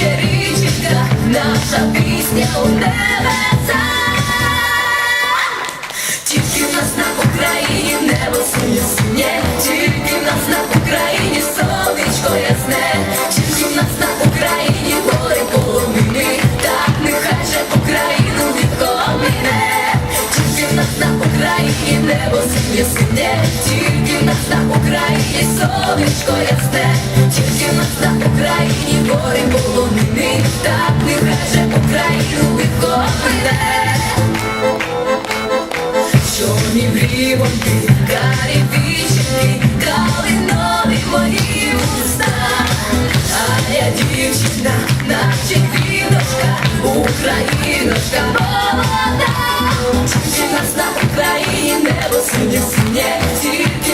плаче наша пісня у небеса. Тільки в нас на Україні небо синє тільки в нас на Україні сонечко ясне, тільки в нас на Україні гори полонини, так нехай же Україну ніколи не, тільки в нас на Україні небо синє синє, тільки в нас на Україні сонечко ясне, тільки в нас на Україні гори полонини так нехай же Україну відкомине. Чорні брівоньки, карі віченьки, калинові мої уста, а я дівчина, наче квіточка, україночка молода. Нас на Україні небо синє синє, тільки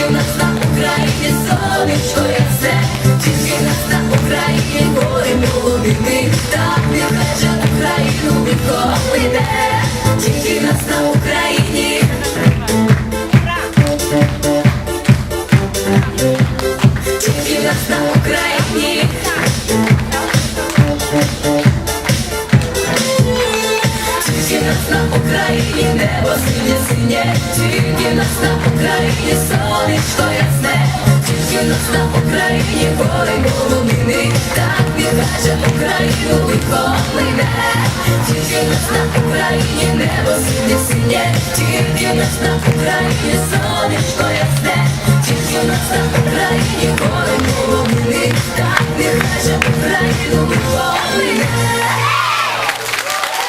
тільки нас на Україні сонечко ясне, тільки в нас на Україні гори полонини, так нехай же Україну відкопине, тільки в нас на Україні, тільки нас на Україні. Україні, тільки нас на Україні, сонечко ясне, тільки нас на Україні, бой полонини, так відкаже Україну ніколи не, тільки нас на Україні, небо синє синє, тільки нас на Україні, сонечко ясне, тільки нас на Україні, бой полонини, так відкаже Україну ніколи не.